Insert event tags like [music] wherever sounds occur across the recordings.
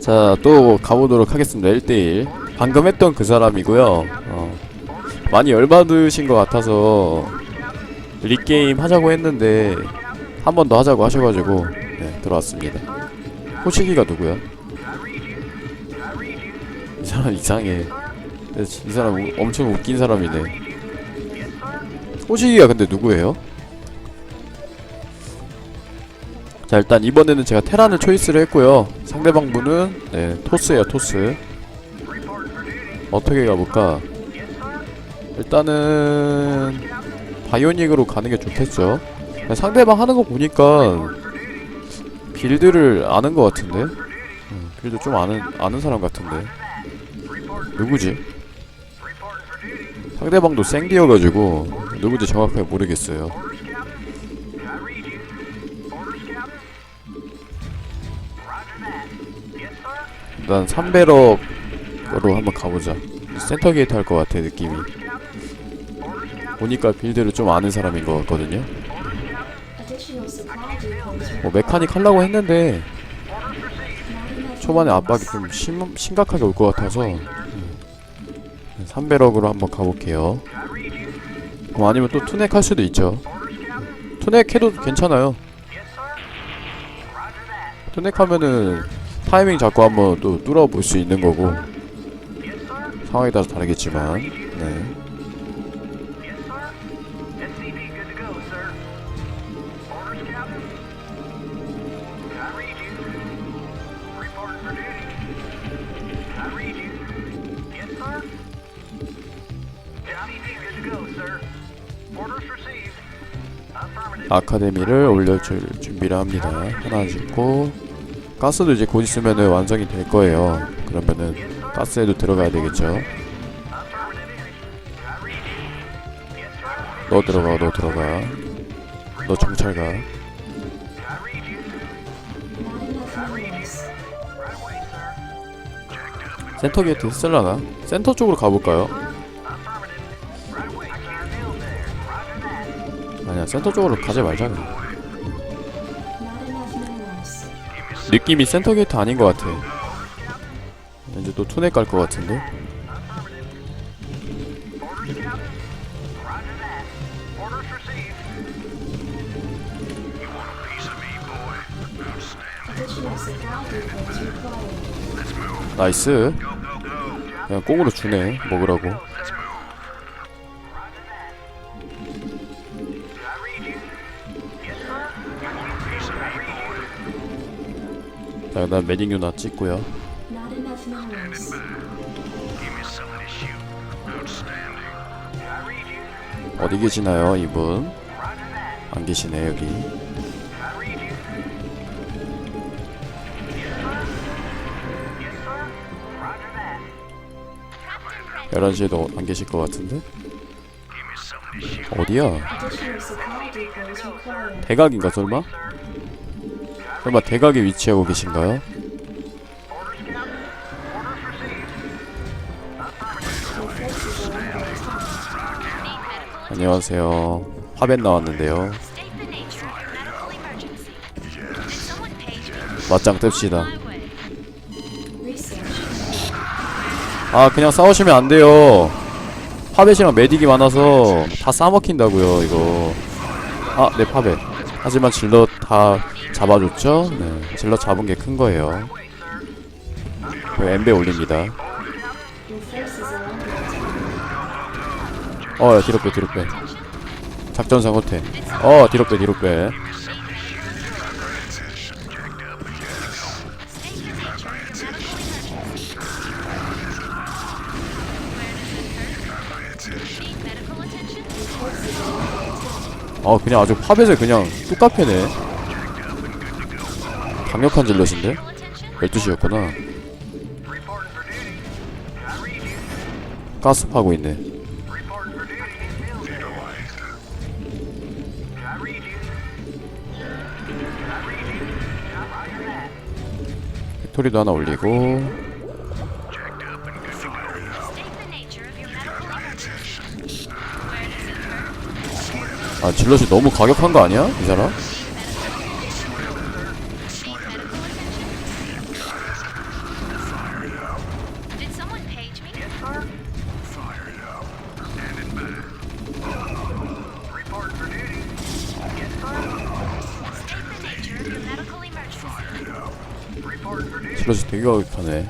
자, 또 가보도록 하겠습니다. 1대1. 방금 했던 그 사람이고요. 어, 많이 열받으신 것 같아서 리게임 하자고 했는데 한 번 더 하자고 하셔가지고 네, 들어왔습니다. 호치기가 누구야? 이 사람 이상해. 이 사람 우- 엄청 웃긴 사람이네. 호치기가 근데 누구예요? 자 일단 이번에는 제가 테란을 초이스를 했고요. 상대방 분은 네 토스예요 토스. 어떻게 가볼까? 일단은 바이오닉으로 가는 게 좋겠죠. 상대방 하는 거 보니까 빌드를 아는 것 같은데? 음, 빌드 좀 아는 아는 사람 같은데. 누구지? 상대방도 생디여가지고 누구지 정확하게 모르겠어요 일단 3배럭으로 한번 가보자. 센터 게이트 할 것 같아 느낌이. 보니까 빌드를 좀 아는 사람인 것 같거든요. 뭐 메카닉 하려고 했는데 초반에 압박이 좀 심, 심각하게 올 것 같아서 음, 3배럭으로 한번 가볼게요. 뭐 아니면 또 투넥 할 수도 있죠. 투넥 해도 괜찮아요 투넥 하면은 타이밍 잡고 한번 또 뚫어볼 수 있는 거고 상황에 따라서 다르겠지만 네. 아카데미를 올려줄 준비를 합니다. 하나 짓고 가스도 이제 곧 있으면은 완성이 될 거예요. 그러면은 가스에도 들어가야 되겠죠. 너 들어가, 너 들어가. 너 정찰 가. 센터 게이트 쓸라나? 센터 쪽으로 가볼까요? 아니야, 센터 쪽으로 가지 말자. 그냥. 느낌이 센터 게이트 아닌 것 같아. 이제 또 투넥 갈것 같은데? 나이스. 그냥 꽁으로 주네. 먹으라고. 자, 그다음 매딩 유나 찍고요. 어디 계시나요, 이분? 안 계시네 여기. 열한 시에도 안 계실 것 같은데? 어디야? 대각인가 설마? 설마 대각에 위치하고 계신가요? 안녕하세요. 화벤 나왔는데요. 맞짱 뜹시다. 아 그냥 싸우시면 안 돼요. 파벳이랑 메딕이 많아서 다 싸먹힌다고요 이거. 아내 파벳. 하지만 질럿 다 잡아줬죠? 네, 질럿 잡은 게 큰 거예요. 그 엠베 올립니다. 어, 야, 뒤로 빼, 뒤로 빼. 작전상 호퇴. 어, 뒤로 빼, 뒤로 빼. 어, 그냥 아주 파벳을 그냥 뚝 패네. 강력한 질럿인데? Medical attention? 12시였구나. 가스 파고 있네. 팩토리도 하나 올리고 아 질럿이 너무 가격한 거 아니야? 이 사람? 질럿이 되게 가격하네.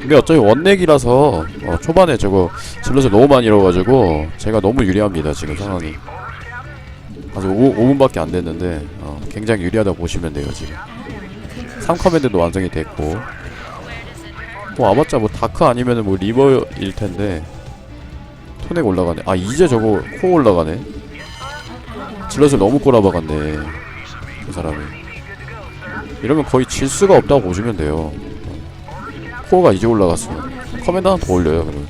근데 어차피 원넥이라서 어, 초반에 저거 질러서 너무 많이 잃어가지고 제가 너무 유리합니다 지금 상황이. 아직 5, 5분밖에 안 됐는데 어, 굉장히 유리하다고 보시면 돼요 지금. 3커맨드도 완성이 됐고. 뭐 아봤자 뭐 다크 아니면은 뭐 리버일 텐데. 토넥 올라가네. 아 이제 저거 코 올라가네? 질럿을 너무 꼬라박았네 그 사람이. 이러면 거의 질 수가 없다고 보시면 돼요 코어가 이제 올라갔어 커맨드 하나 더 올려요 그러면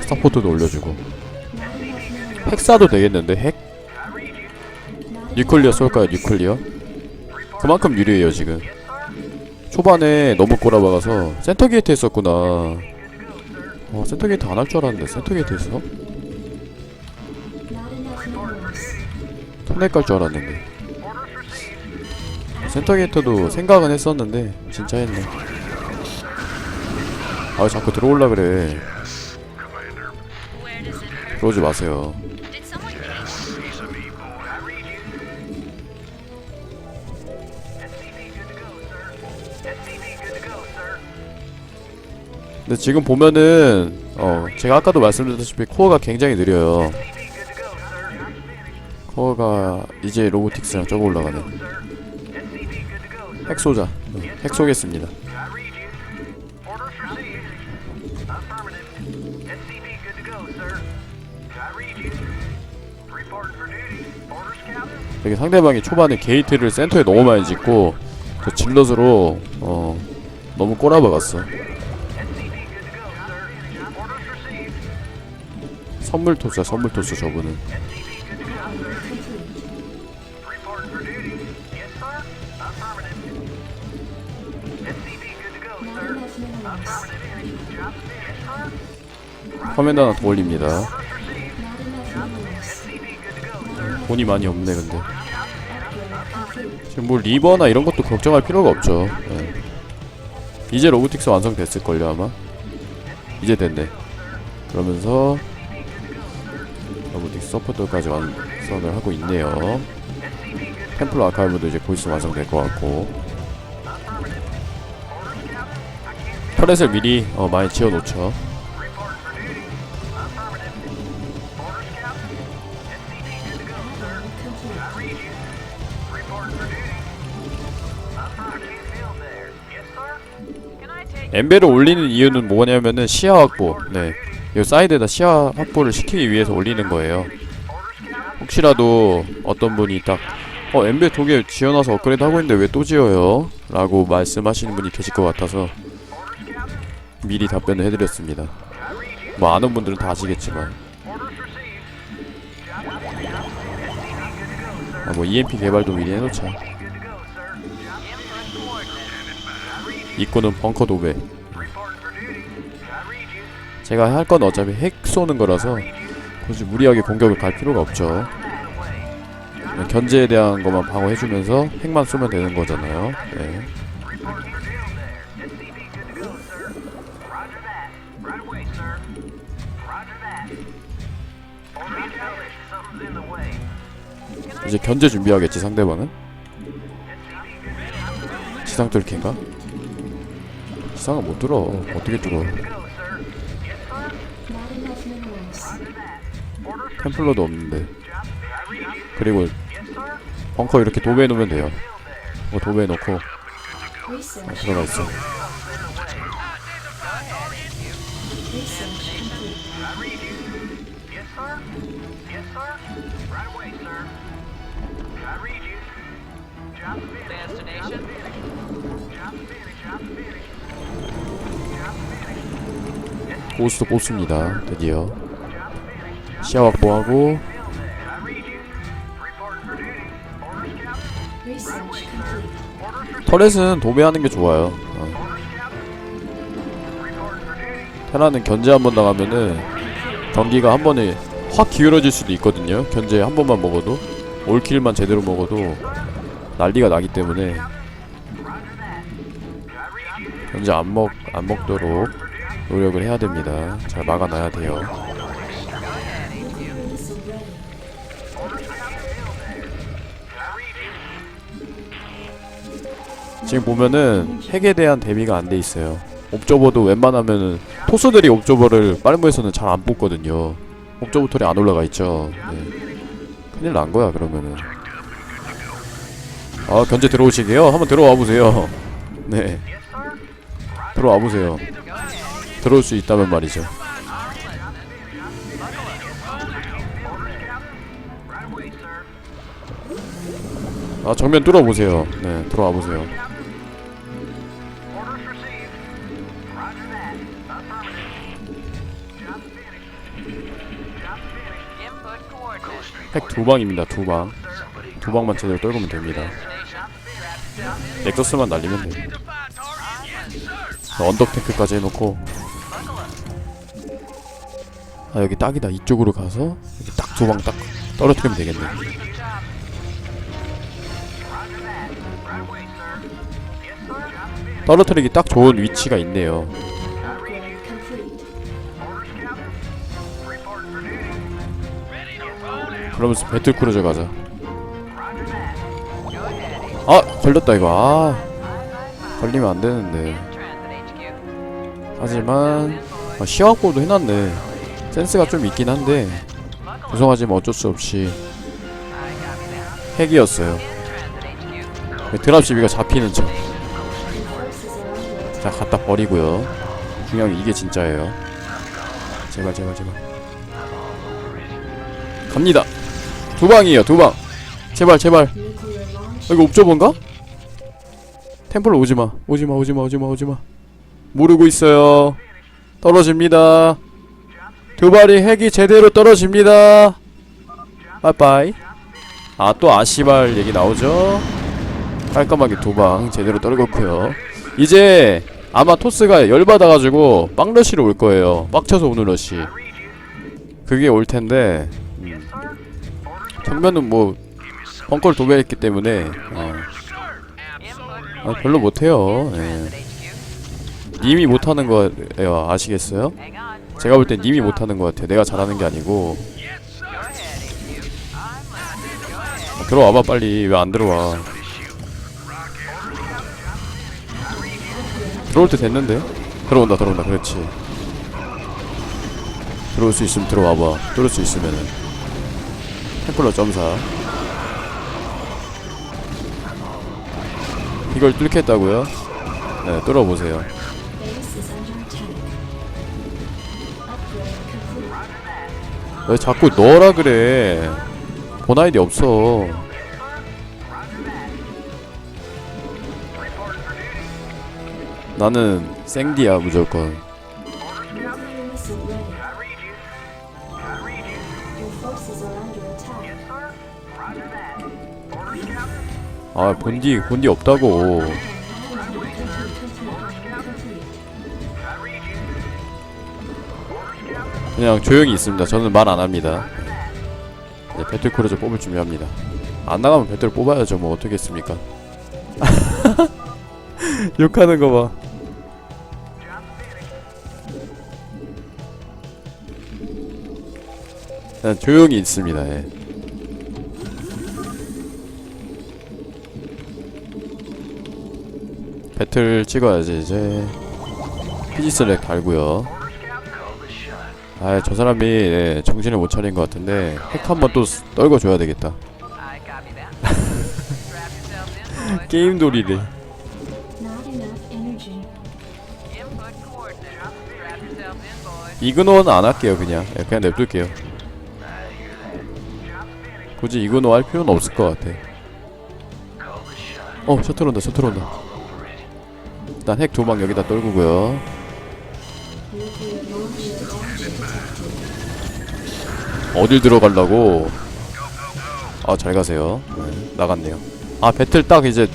스타포트도 올려주고 핵 쏴도 되겠는데 핵? 뉴클리어 쏠까요 뉴클리어? 그만큼 유리해요 지금 초반에 너무 꼬라박아서 센터 게이트 했었구나 어 센터 게이트 안 할 줄 알았는데 센터 게이트 했어? Not enough minerals. 턴넥 갈줄 알았는데 센터 게이트도 생각은 했었는데 진짜 했네 아 자꾸 들어올라 그래? 들어오지 마세요? 근데 지금 보면은 어 제가 아까도 말씀드렸다시피 코어가 굉장히 느려요 코어가 이제 로보틱스랑 저거 올라가네 핵 쏘자. 응, 핵 쏘겠습니다? 여기 상대방이 초반에 게이트를 센터에 너무 많이 짓고 저 질럿으로 어 너무 꼬라박았어. 선물 토스야 선물 토스 저분은 커맨드 하나 더 올립니다. 돈이 많이 없네 근데. 지금 뭐 리버나 이런 것도 걱정할 필요가 없죠 예. 이제 로보틱스 완성됐을걸요 아마 이제 됐네 그러면서 로보틱스 서포터까지 완성을 하고 있네요 템플러 아카이브도 이제 곧 있으면 완성될 것 같고 터렛을 미리 어, 많이 지어놓죠 엠베를 올리는 이유는 뭐냐면은 시야 확보. 네. 이 사이드에다 시야 확보를 시키기 위해서 올리는 거예요. 혹시라도 어떤 분이 딱 어, 엠베 두 개 지어놔서 업그레이드 하고 있는데 왜 또 지어요? 라고 말씀하시는 분이 계실 것 같아서 미리 답변을 해드렸습니다. 뭐 아는 분들은 다 아시겠지만. 아, 뭐 EMP 개발도 미리 해놓자 입구는 벙커 도배 제가 할 건 어차피 핵 쏘는 거라서 굳이 무리하게 공격을 갈 필요가 없죠 견제에 대한 것만 방어해주면서 핵만 쏘면 되는 거잖아요 네. 이제 견제 준비하겠지 상대방은 지상 뚫기인가? 지상은 못 뚫어 어떻게 minerals. 템플러도 없는데 그리고 벙커 이렇게 도배해 놓으면 돼요 뭐 도배해 놓고 Research. 들어가 있어. 고스트 뽑습니다. 드디어. 시야 확보하고. 터렛은 도배하는 게 좋아요. 어. 테라는 견제 한번 당하면은 경기가 한 번에 확 기울어질 수도 있거든요. 견제 한 번만 먹어도. 올킬만 제대로 먹어도 난리가 나기 때문에. 견제 안 먹 안 먹도록 노력을 해야 됩니다 잘 막아놔야 돼요. 지금 보면은 핵에 대한 대비가 안 돼 있어요. 옵저버도 웬만하면은 토스들이 옵저버를 빠른무에서는 잘 안 뽑거든요. 옵저버 털이 안 올라가 있죠. 네. 큰일 난 거야 그러면은. 아 견제 들어오시게요? 한번 들어와 보세요. [laughs] 네. 들어와 보세요. 들어올 수 있다면 말이죠. 아 정면 뚫어 보세요. 네, 들어와 보세요. Orders received. Roger that. Affirmative. Job finished. Job finished. Input coordinates. 핵두 방입니다. 두 방. 두 방만 제대로 떨구면 됩니다. 넥서스만 날리면 돼요. 자, 언덕 테크까지 해놓고 아 여기 딱이다. 이쪽으로 가서 여기 딱두 방 딱 떨어뜨리면 되겠네. 떨어뜨리기 딱 좋은 위치가 있네요. 그러면서 배틀 크루저 가자. 아 걸렸다 이거. 아 걸리면 안 되는데. Transit HQ. 하지만 아, 시야확보도 해놨네. 센스가 좀 있긴 한데 죄송하지만 어쩔 수 없이. 핵이었어요. HQ. 드랍 시비가 잡히는 척. Your forces are under attack. 자 갖다 버리고요. 중요한 게 이게 진짜예요. 제발 제발 제발. 갑니다. 두 방이에요 두 방. 제발 제발. 아, 이거 옵저버인가? 템플러 오지마 오지마 오지마 오지마 오지마 모르고 있어요 떨어집니다 두 발이 핵이 제대로 떨어집니다 빠이빠이 아 또 아시발 얘기 나오죠 깔끔하게 두 방 제대로 떨궜고요 이제 아마 토스가 열받아가지고 빵러시로 올 거예요 빡쳐서 오는 러시 그게 올 텐데 음. 정면은 뭐 벙커를 도배했기 때문에 어. 아, 별로 못해요. 예. 님이 못하는 거예요. 아시겠어요? 제가 볼땐 님이 못하는 것 같아. 내가 잘하는 게 아니고. 아, 들어와봐 빨리. 왜 안 들어와? 들어올 때 됐는데? 들어온다 들어온다. 그렇지. 들어올 수 있으면 들어와봐. 들어올 수 있으면은. 템플러 점사. 이걸 뚫겠다고요? 네, 뚫어보세요. 왜 자꾸 넣어라 그래? 본 아이디 없어. 나는 생디야 무조건. 아 본디 본디 없다고. 그냥 조용히 있습니다. 저는 말 안 합니다. 이제 배틀크루저 뽑을 준비합니다. 안 나가면 배틀 뽑아야죠. 뭐 어떻겠습니까? [laughs] 욕하는 거 봐. 그냥 조용히 있습니다. 예. 배틀 찍어야지 이제 피지스렉 달고요. 아, 저 사람이 예, 정신을 못 차린 것 같은데 핵 한 번 또 떨궈 줘야 되겠다. [laughs] 게임 돌이래. 이그노는 안 할게요, 그냥. 예, 그냥 냅둘게요. 굳이 이그노 할 필요는 없을 것 같아. 어, 셔틀 온다, 셔틀 온다. 일단 핵두방 여기다 떨구고요. 어딜 들어가려고? 아, 잘 가세요. 네, 나갔네요. 아, 배틀 딱 이제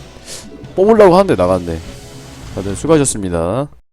뽑으려고 하는데 나갔네. 다들 수고하셨습니다.